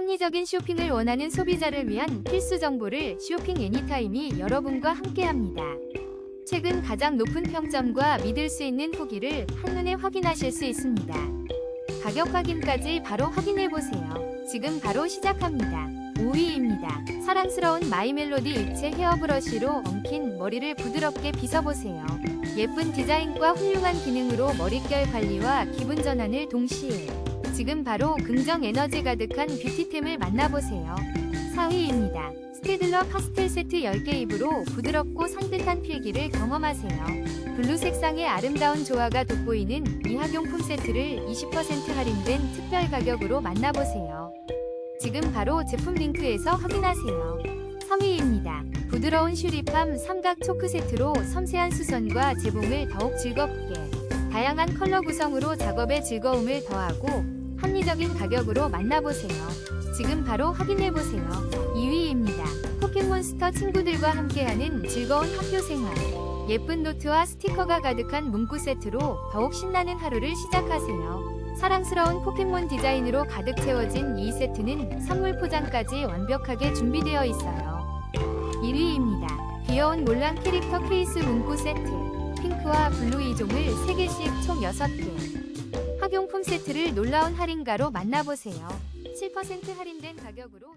합리적인 쇼핑을 원하는 소비자를 위한 필수 정보를 쇼핑 애니타임이 여러분과 함께합니다. 최근 가장 높은 평점과 믿을 수 있는 후기를 한눈에 확인하실 수 있습니다. 가격 확인까지 바로 확인해 보세요. 지금 바로 시작합니다. 5위입니다. 사랑스러운 마이멜로디 입체 헤어 브러쉬로 엉킨 머리를 부드럽게 빗어보세요. 예쁜 디자인과 훌륭한 기능으로 머릿결 관리와 기분 전환을 동시에 지금 바로 긍정 에너지 가득한 뷰티템을 만나보세요. 4위입니다. 스테들러 파스텔 세트 10개 입으로 부드럽고 산뜻한 필기를 경험하세요. 블루 색상의 아름다운 조화가 돋보이는 미학용품 세트를 20% 할인된 특별 가격으로 만나보세요. 지금 바로 제품 링크에서 확인하세요. 3위입니다. 부드러운 슈리팜 삼각 초크 세트로 섬세한 수선과 재봉을 더욱 즐겁게 다양한 컬러 구성으로 작업에 즐거움을 더하고 합리적인 가격으로 만나보세요. 지금 바로 확인해보세요. 2위입니다. 포켓몬스터 친구들과 함께하는 즐거운 학교 생활. 예쁜 노트와 스티커가 가득한 문구 세트로 더욱 신나는 하루를 시작하세요. 사랑스러운 포켓몬 디자인으로 가득 채워진 이 세트는 선물 포장까지 완벽하게 준비되어 있어요. 1위입니다. 귀여운 몰랑 캐릭터 케이스 문구 세트. 핑크와 블루 2종을 3개씩 총 6개. 세트를 놀라운 할인가로 만나보세요. 7% 할인된 가격으로